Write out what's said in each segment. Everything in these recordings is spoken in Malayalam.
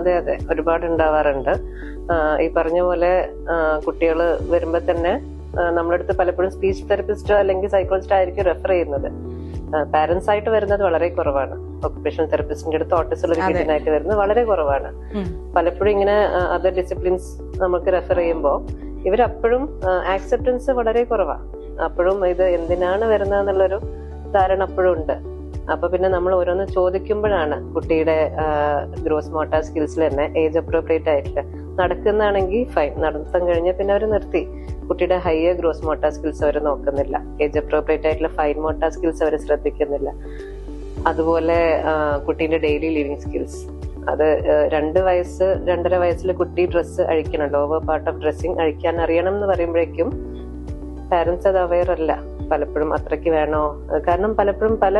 അതെ അതെ. ഒരുപാട് ഉണ്ടാവാറുണ്ട് ഈ പറഞ്ഞ പോലെ കുട്ടികൾ വരുമ്പോ തന്നെ നമ്മുടെ നമ്മളടുത്ത് പലപ്പോഴും സ്പീച്ച് തെറപ്പിസ്റ്റോ അല്ലെങ്കിൽ സൈക്കോളജിസ്റ്റോ ആയിരിക്കും റെഫർ ചെയ്യുന്നത്. പാരന്റ്സ് ആയിട്ട് വരുന്നത് വളരെ കുറവാണ്. ഒക്കുപേഷണൽ തെറപ്പിസ്റ്റിന്റെ അടുത്ത് ഓട്ടിസം ഒരു കിഡിനായിട്ട് വരുന്നത് വളരെ കുറവാണ്. പലപ്പോഴും ഇങ്ങനെ അതർ ഡിസിപ്ലിൻസ് നമുക്ക് റെഫർ ചെയ്യുമ്പോൾ ഇവരപ്പോഴും ആക്സെപ്റ്റൻസ് വളരെ കുറവാണ് അപ്പോഴും ഇത് എന്തിനാണ് വരുന്നത് എന്നുള്ളൊരു ധാരണ അപ്പോഴും ഉണ്ട്. അപ്പൊ പിന്നെ നമ്മൾ ഓരോന്ന് ചോദിക്കുമ്പോഴാണ് കുട്ടിയുടെ ഗ്രോസ് മോട്ടാർ സ്കിൽസിൽ തന്നെ ഏജ് അപ്രോപ്രിയേറ്റ് ആയിട്ട് നടക്കുന്നതാണെങ്കിൽ ഫൈൻ നടത്തം കഴിഞ്ഞ് പിന്നെ അവർ നിർത്തി. കുട്ടിയുടെ ഹയർ ഗ്രോസ് മോട്ടാർ സ്കിൽസ് അവർ നോക്കുന്നില്ല. ഏജ് അപ്രോപ്രിയേറ്റ് ആയിട്ടുള്ള ഫൈൻ മോട്ടാർ സ്കിൽസ് അവർ ശ്രദ്ധിക്കുന്നില്ല. അതുപോലെ കുട്ടീന്റെ ഡെയിലി ലിവിങ് സ്കിൽസ് അത് രണ്ട് വയസ്സ് രണ്ടര വയസ്സിൽ കുട്ടി ഡ്രസ്സ് അഴിക്കണം. ലോവർ പാർട്ട് ഓഫ് ഡ്രസ്സിങ് അഴിക്കാൻ അറിയണം എന്ന് പറയുമ്പോഴേക്കും പാരന്റ്സ് അത് അവയർ അല്ല. പലപ്പോഴും അത്രയ്ക്ക് വേണോ? കാരണം പലപ്പോഴും പല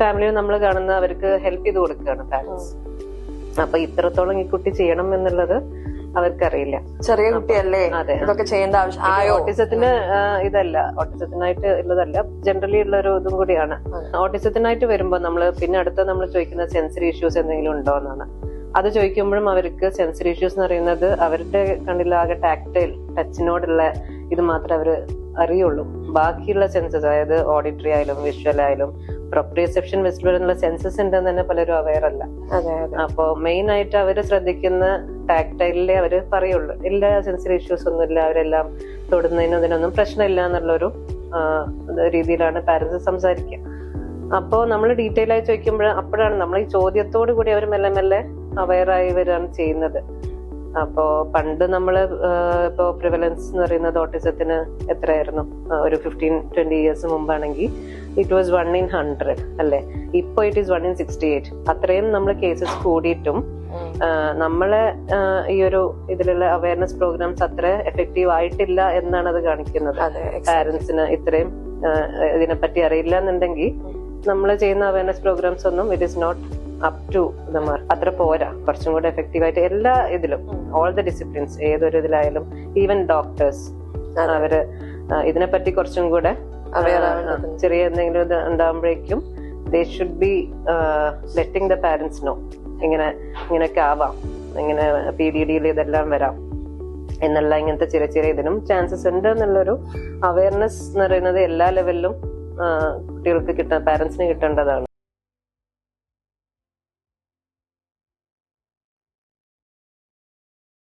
ഫാമിലിയും നമ്മൾ കാണുന്ന അവർക്ക് ഹെൽപ്പ് ചെയ്ത് കൊടുക്കുകയാണ് പാരന്റ്സ് അപ്പൊ ഇത്രത്തോളം ഈ കുട്ടി ചെയ്യണം എന്നുള്ളത് അവർക്കറിയില്ല. ചെറിയ കുട്ടിയല്ലേ. ഇതൊക്കെ ചെയ്യേണ്ട ആവശ്യം ഓട്ടിസത്തിന് ഇതല്ല. ഓട്ടിസത്തിനായിട്ട് ഉള്ളതല്ല. ജനറലി ഉള്ള ഒരു ഇതും കൂടിയാണ്. ഓട്ടിസത്തിനായിട്ട് വരുമ്പോൾ നമ്മൾ പിന്നെ അടുത്ത നമ്മൾ ചോദിക്കുന്ന സെൻസറി ഇഷ്യൂസ് എന്തെങ്കിലും ഉണ്ടോ എന്നാണ്. അത് ചോദിക്കുമ്പോഴും അവർക്ക് സെൻസറി ഇഷ്യൂസ് എന്ന് പറയുന്നത് അവരുടെ കണ്ണിലാകെ ടാക്ടൈൽ ടച്ചിനോടുള്ള ഇത് മാത്രമേ അവർ അറിയുള്ളൂ. ബാക്കിയുള്ള സെൻസസ് അതായത് ഓഡിറ്ററി ആയാലും വിഷ്വൽ ആയാലും പ്രൊപ്രിയസെപ്ഷൻ വെസ്റ്റിബിൾ എന്നുള്ള സെൻസസ് ഉണ്ടെന്ന് തന്നെ പലരും അവയർ അല്ല. അപ്പോ മെയിൻ ആയിട്ട് അവർ ശ്രദ്ധിക്കുന്ന ടാക്ടൈലിലെ അവർ പറയുള്ളൂ. എല്ലാ സെൻസറി ഇഷ്യൂസ് ഒന്നും ഇല്ല അവരെല്ലാം തൊടുന്നതിനും ഇതിനൊന്നും പ്രശ്നമില്ല എന്നുള്ളൊരു രീതിയിലാണ് പാരന്റ്സ് സംസാരിക്കുക. അപ്പോ നമ്മൾ ഡീറ്റെയിൽ ആയി ചോദിക്കുമ്പോൾ അപ്പോഴാണ് നമ്മൾ ഈ ചോദ്യത്തോടു കൂടി അവർ മെല്ലെ മെല്ലെ അവയറായി വരികയാണ് ചെയ്യുന്നത്. അപ്പോ പണ്ട് നമ്മൾ ഇപ്പോ പ്രിവലൻസ് എന്ന് പറയുന്നത് ഓട്ടിസത്തിന് എത്രയായിരുന്നു? ഒരു fifteen twenty years മുമ്പാണെങ്കിൽ it was one in hundred അല്ലെ? ഇപ്പൊ it is one in sixty eight അത്രയും നമ്മൾ കേസസ് കൂടിയിട്ടും നമ്മളെ ഈ ഒരു ഇതിലുള്ള അവയർനെസ് പ്രോഗ്രാംസ് അത്ര എഫക്റ്റീവ് ആയിട്ടില്ല എന്നാണ് അത് കാണിക്കുന്നത്. പാരന്റ്സിന് ഇത്രയും ഇതിനെപ്പറ്റി അറിയില്ല എന്നുണ്ടെങ്കിൽ നമ്മൾ ചെയ്യുന്ന അവയർനെസ് പ്രോഗ്രാംസ് ഒന്നും it is not up to അത്ര പോരാ. കുറച്ചും കൂടെ എഫക്റ്റീവ് ആയിട്ട് എല്ലാ ഇതിലും ഓൾ ദ ഡിസിപ്ലിൻസ് ഏതൊരു ഇതിലായാലും ഈവൻ ഡോക്ടേഴ്സ് അവർ ഇതിനെപ്പറ്റി കുറച്ചും കൂടെ ചെറിയ എന്തെങ്കിലും ഇത് ഉണ്ടാകുമ്പോഴേക്കും they should be letting the parents know ഇങ്ങനെ ഇങ്ങനെയൊക്കെ ആവാം. ഇങ്ങനെ പി ഡി ഡിയിൽ ഇതെല്ലാം വരാം. എന്നുള്ള ഇങ്ങനത്തെ ചെറിയ ചെറിയ ഇതിനും ചാൻസസ് ഉണ്ട് എന്നുള്ളൊരു അവയർനെസ് എന്ന് പറയുന്നത് എല്ലാ ലെവലിലും കുട്ടികൾക്ക് കിട്ടാൻ പാരന്റ്സിന് കിട്ടേണ്ടതാണ്.